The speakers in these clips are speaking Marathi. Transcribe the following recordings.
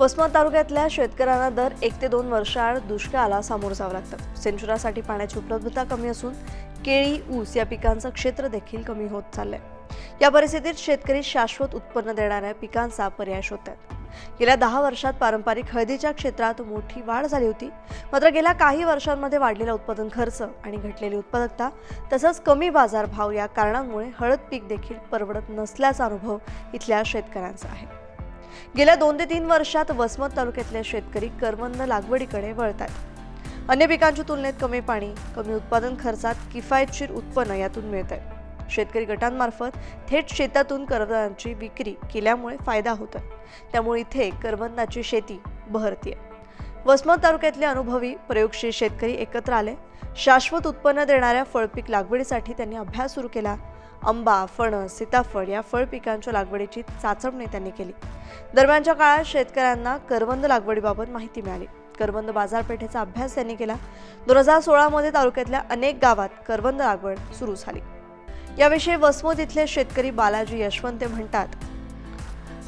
वसमत तालुक्यातल्या शेतकऱ्यांना दर एक ते दोन वर्षाआड दुष्काळाला सामोरं जावं लागतं. सिंचनासाठी पाण्याची उपलब्धता कमी असून केळी ऊस या पिकांचं क्षेत्र देखील कमी होत चाललंय. या परिस्थितीत शेतकरी शाश्वत उत्पन्न देणाऱ्या पिकांचा पर्याय शोधतात. गेल्या दहा वर्षात पारंपरिक हळदीच्या क्षेत्रात मोठी वाढ झाली होती. मात्र गेल्या काही वर्षांमध्ये वाढलेला उत्पादन खर्च आणि घटलेली उत्पादकता तसंच कमी बाजारभाव या कारणांमुळे हळद पीक देखील परवडत नसल्याचा अनुभव इथल्या शेतकऱ्यांचा आहे. गेल्या दोन ते तीन वर्षात वसमत तालुक्यातले शेतकरी करवंद लागवडीकडे वळतात. अन्य पिकांच्या तुलनेत कमी पाणी कमी उत्पादन खर्चात किफायतशीर उत्पन्न यातून मिळत आहे शेतकरी गटांमार्फत थेट शेतातून करवंदांची विक्री केल्यामुळे फायदा होतो त्यामुळे इथे करवंदाची शेती बहरतीये. वसमत तालुक्यातले अनुभवी प्रयोगशील शेतकरी एकत्र आले. शाश्वत उत्पन्न देणाऱ्या फळपीक लागवडीसाठी त्यांनी अभ्यास सुरू केला. आंबा फणस सीताफळ या फळ पिकांच्या लागवडीची चाचपणी त्यांनी केली. दरम्यानच्या काळात शेतकऱ्यांना करवंद लागवडीबाबत माहिती मिळाली. करवंद बाजारपेठेचा अभ्यास त्यांनी केला. दोन हजार सोळामध्ये तालुक्यातल्या अनेक गावात करवंद लागवड सुरू झाली. याविषयी वसमत इथले शेतकरी बालाजी यशवंते म्हणतात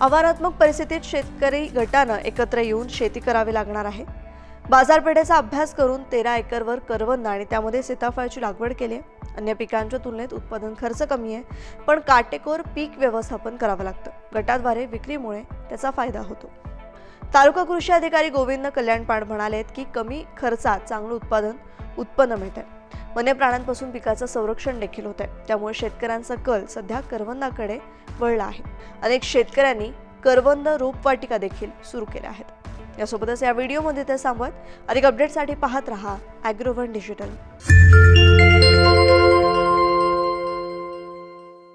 आव्हानात्मक परिस्थितीत शेतकरी गटानं एकत्र येऊन शेती करावी लागणार आहे. बाजारपेठेचा अभ्यास करून तेरा एकरवर करवंद आणि त्यामध्ये सीताफळाची लागवड केली आहे. अन्य पिकांच्या तुलनेत उत्पादन खर्च कमी आहे पण काटेकोर पीक व्यवस्थापन करावं लागतं. गटाद्वारे विक्रीमुळे त्याचा फायदा होतो. तालुका कृषी अधिकारी गोविंद कल्याणपाड आहेत की कमी खर्चात चांगलं उत्पादन उत्पन्न मिळतं आहे वन्य प्राण्यांपासून पिकाचं संरक्षण देखील होत आहे त्यामुळे शेतकऱ्यांचा कल सध्या करवंदाकडे वळला आहे. अनेक शेतकऱ्यांनी करवंद रोपवाटिका देखील सुरू केल्या आहेत. यासोबतच या व्हिडिओमध्ये ते सांगत अधिक अपडेटसाठी पाहत रहा ॲग्रोवन डिजिटल